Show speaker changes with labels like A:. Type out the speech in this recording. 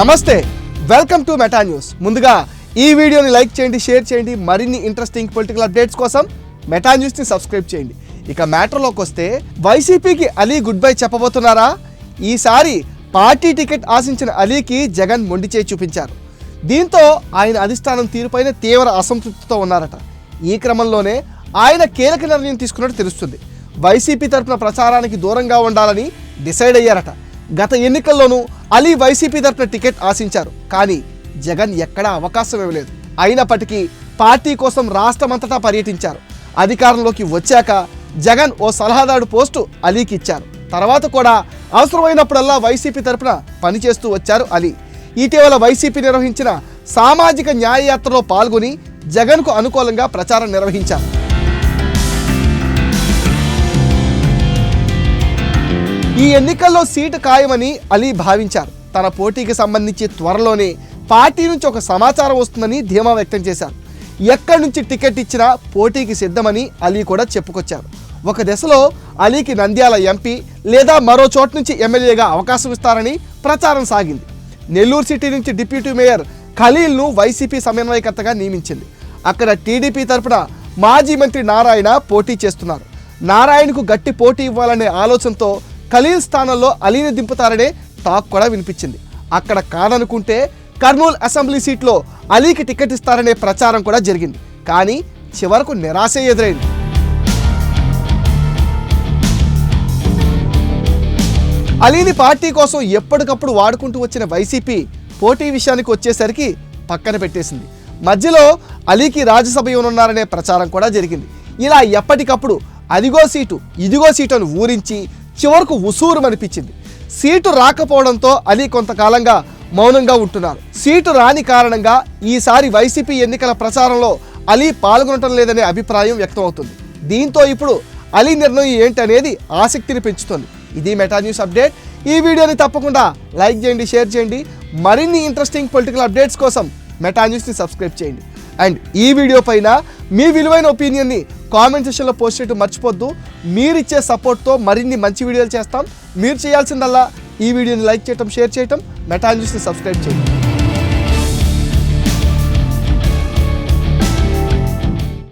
A: నమస్తే welcome to meta news ముందుగా ఈ వీడియోని లైక్ చేయండి షేర్ చేయండి మరిన్ని ఇంట్రెస్టింగ్ పొలిటికల్ అప్డేట్స్ కోసం మెటా న్యూస్ని సబ్స్క్రైబ్ చేయండి. ఇక మ్యాటర్లోకి వస్తే వైసీపీకి అలీ గుడ్ బై చెప్పబోతున్నారా? ఈసారి పార్టీ టికెట్ ఆశించిన అలీకి జగన్ మొండి చేయి చూపించారు. దీంతో ఆయన అధిష్టానం తీరుపైన తీవ్ర అసంతృప్తితో ఉన్నారట. ఈ క్రమంలోనే ఆయన కీలక నిర్ణయం తీసుకున్నట్టు తెలుస్తుంది. వైసీపీ తరపున ప్రచారానికి దూరంగా ఉండాలని డిసైడ్ అయ్యారట. గత ఎన్నికల్లోనూ అలీ వైసీపీ తరపున టికెట్ ఆశించారు. కానీ జగన్ ఎక్కడా అవకాశం ఇవ్వలేదు. అయినప్పటికీ పార్టీ కోసం రాష్ట్రమంతటా పర్యటించారు. అధికారంలోకి వచ్చాక జగన్ ఓ సలహాదారు పోస్టు అలీకి ఇచ్చారు. తర్వాత కూడా అవసరమైనప్పుడల్లా వైసీపీ తరపున పనిచేస్తూ వచ్చారు అలీ. ఇటీవల వైసీపీ నిర్వహించిన సామాజిక న్యాయ యాత్రలో పాల్గొని జగన్కు అనుకూలంగా ప్రచారం నిర్వహించారు. ఈ ఎన్నికల్లో సీటు ఖాయమని అలీ భావించారు. తన పోటీకి సంబంధించి త్వరలోనే పార్టీ నుంచి ఒక సమాచారం వస్తుందని ధీమా వ్యక్తం చేశారు. ఎక్కడి నుంచి టికెట్ ఇచ్చినా పోటీకి సిద్ధమని అలీ కూడా చెప్పుకొచ్చారు. ఒక దశలో అలీకి నంద్యాల ఎంపీ లేదా మరో చోటు నుంచి ఎమ్మెల్యేగా అవకాశం ఇస్తారని ప్రచారం సాగింది. నెల్లూరు సిటీ నుంచి డిప్యూటీ మేయర్ ఖలీల్ను వైసీపీ సమన్వయకర్తగా నియమించింది. అక్కడ టీడీపీ తరఫున మాజీ మంత్రి నారాయణ పోటీ చేస్తున్నారు. నారాయణకు గట్టి పోటీ ఇవ్వాలనే ఆలోచనతో ఖలీల్ స్థానంలో అలీని దింపుతారనే టాక్ కూడా వినిపించింది. అక్కడ కాదనుకుంటే కర్నూలు అసెంబ్లీ సీట్లో అలీకి టికెట్ ఇస్తారనే ప్రచారం కూడా జరిగింది. కానీ చివరకు నిరాశ ఎదురైంది. అలీని పార్టీ కోసం ఎప్పటికప్పుడు వాడుకుంటూ వచ్చిన వైసీపీ పోటీ విషయానికి వచ్చేసరికి పక్కన పెట్టేసింది. మధ్యలో అలీకి రాజ్యసభ ఉన్నారనే ప్రచారం కూడా జరిగింది. ఇలా ఎప్పటికప్పుడు అదిగో సీటు ఇదిగో సీటు అని ఊరించి చివరకు ఉసూరుమనిపించింది. సీటు రాకపోవడంతో అలీ కొంతకాలంగా మౌనంగా ఉంటున్నారు. సీటు రాని కారణంగా ఈసారి వైసీపీ ఎన్నికల ప్రచారంలో అలీ పాల్గొనటం లేదనే అభిప్రాయం వ్యక్తమవుతుంది. దీంతో ఇప్పుడు అలీ నిర్ణయం ఏంటనేది ఆసక్తిని పెంచుతోంది. ఇది మెటా న్యూస్ అప్డేట్. ఈ వీడియోని తప్పకుండా లైక్ చేయండి షేర్ చేయండి. మరిన్ని ఇంట్రెస్టింగ్ పొలిటికల్ అప్డేట్స్ కోసం మెటా న్యూస్ని సబ్స్క్రైబ్ చేయండి. అండ్ ఈ వీడియో పైన మీ విలువైన ఒపీనియన్ని కామెంట్ సెక్షన్లో పోస్ట్ చేయడం మర్చిపోద్దు. మీరిచ్చే సపోర్ట్తో మరిన్ని మంచి వీడియోలు చేస్తాం. మీరు చేయాల్సిందల్లా ఈ వీడియోని లైక్ చేయటం షేర్ చేయటం మెటా న్యూస్ని సబ్స్క్రైబ్ చేయండి